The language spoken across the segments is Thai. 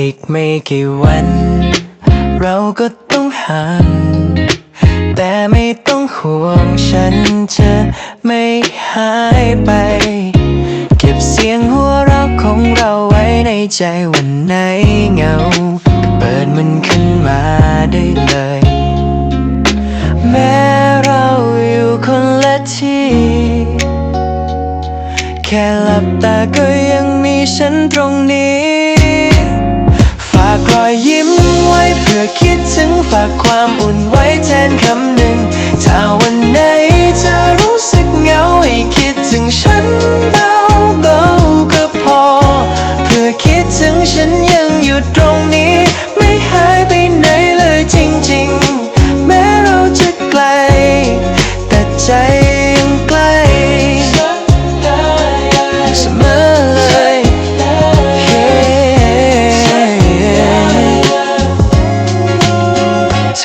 อีกไม่กี่วัน เราก็ต้องห่าง แต่ไม่ต้องห่วงฉันจะไม่หายไป เก็บเสียงหัวเราะของเราไว้ในใจวันไหนเงา เปิดมันขึ้นมาได้เลย แม้เราอยู่คนละที่ แค่หลับตาก็ยังมีฉันตรงนี้ คิดถึงฝากความอุ่นไว้แทนคำหนึ่งถ้าวันไหน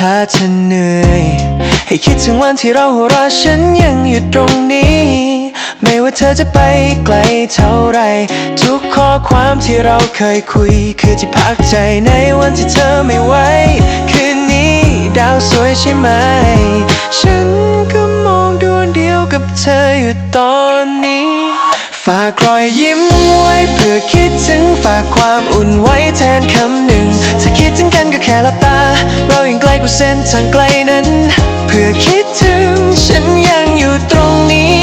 ถ้าเธอเหนื่อย ให้คิดถึงวันที่เราหัวเราะฉันยังอยู่ตรงนี้ ไม่ว่าเธอจะไปไกลเท่าไร ทุกข้อความที่เราเคยคุย คือที่พักใจในวันที่เธอไม่ไหวคืนนี้ดาวสวยใช่ไหม ฉันก็มองดวงเดียวกับเธออยู่ตอนนี้ ฝากรอยยิ้มไว้เพื่อคิดถึงฝากความอุ่นไว้แทนคำหนึ่ง ถ้าคิดถึงกันก็แค่หลับตาเรายัง กว่าเส้นทางไกลนั้น เพื่อคิดถึงฉันยังอยู่ตรงนี้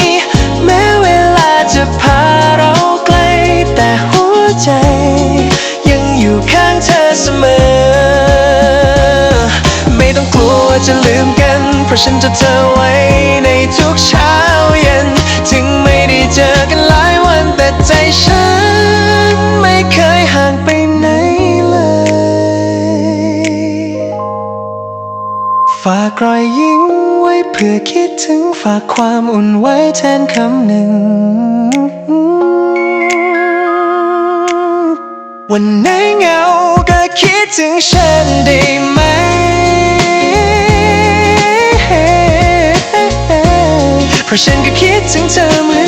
แม้เวลาจะพาเราไกล แต่หัวใจ ยังอยู่ข้างเธอเสมอ ไม่ต้องกลัวจะลืมกัน เพราะฉันจะเธอไว้ในทุกเช้า ฝากรอยยิ้มไว้เพื่อคิดถึงฝากความอุ่นไว้แทนคำหนึ่ง วันไหนเหงาก็คิดถึงฉันได้ไหม เพราะฉันก็คิดถึงเธอเหมือน